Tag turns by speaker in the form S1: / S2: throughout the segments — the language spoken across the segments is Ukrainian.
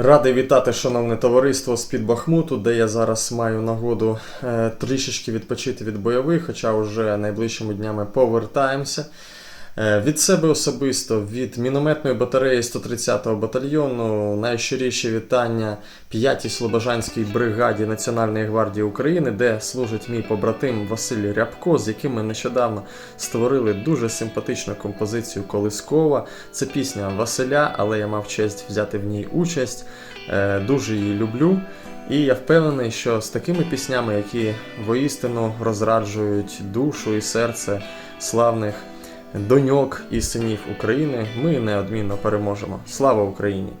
S1: Радий вітати, шановне товариство з під Бахмуту, де я зараз маю нагоду е, трішечки відпочити від бойових, хоча вже найближчими днями повертаємося. Е, від себе особисто, від мінометної батареї 130-го батальйону, найщиріші вітання 5-й Слобожанській бригаді Національної гвардії України, де служить мій побратим Василь Рябко, з яким ми нещодавно створили дуже симпатичну композицію Колискова. Це пісня Василя, але я мав честь взяти в ній участь. Е, Дуже її люблю. І я впевнений, що з такими піснями, які воістину розраджують душу і серце славних доньок і синів України, ми неодмінно переможемо. Слава Україні!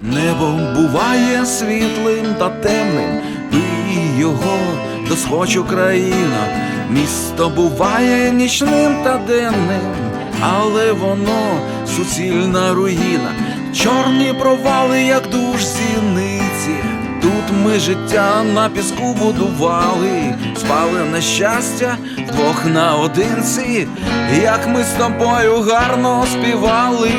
S2: Небо буває світлим та темним, і його досхоч Україна. Місто буває нічним та денним, але воно суцільна руїна, чорні провали, як душ зіниці. Тут ми життя на піску будували, спали на щастя вдвох наодинці, як ми з тобою гарно співали.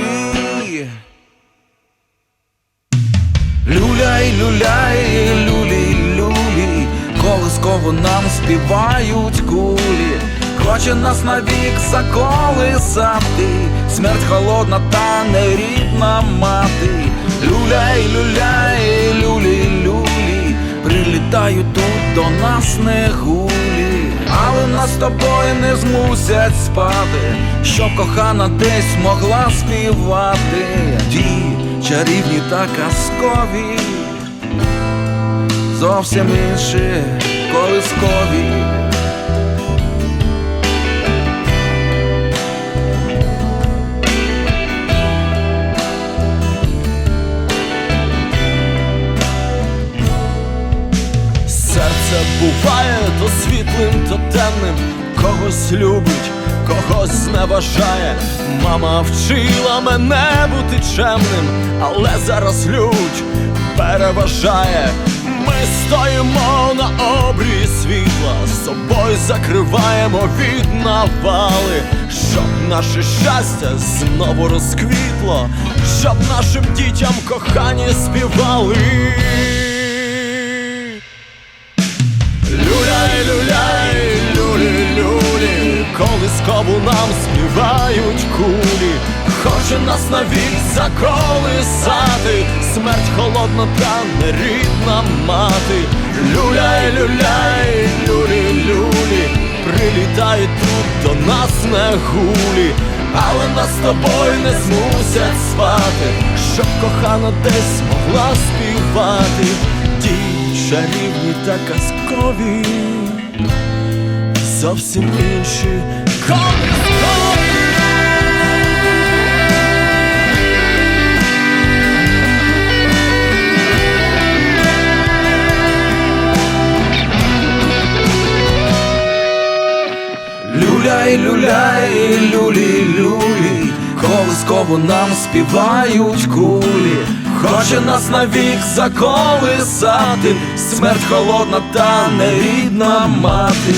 S2: Люляй, люляй, люлі, люлі, колисково нам співають кулі, хоче нас навік заколисати, смерть холодна та нерідна мати. Люляй, люляй, прилітають тут до нас не гулі, але нас з тобою не змусять спати, щоб кохана десь могла співати. Ті чарівні та казкові, зовсім інші колискові.
S3: Буває то світлим, то темним, когось любить, когось зневажає. Мама вчила мене бути чемним, але зараз лють переважає. Ми стоїмо на обрії світла, з собою закриваємо від навали, щоб наше щастя знову розквітло, щоб нашим дітям кохані співали. Колискову нам співають кулі, хоче нас навік заколисати, смерть холодна та нерідна мати. Люляй, люляй, люлі, люлі, прилітають тут до нас не гулі, але нас з тобою не змусять спати, щоб кохана десь могла співати. Ті чарівні та казкові, зовсім інші.
S2: Люляй, люляй, люлі, люлі, колисково нам співають кулі, хоче нас навік заколисати, смерть холодна та нерідна мати.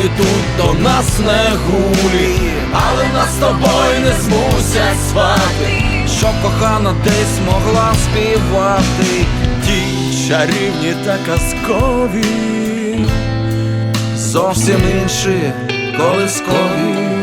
S3: Прилітають тут до нас не гулі, але нас з тобою не змусять свати,
S2: щоб кохана десь могла співати.
S3: ті чарівні та казкові.
S2: Зовсім інші колискові.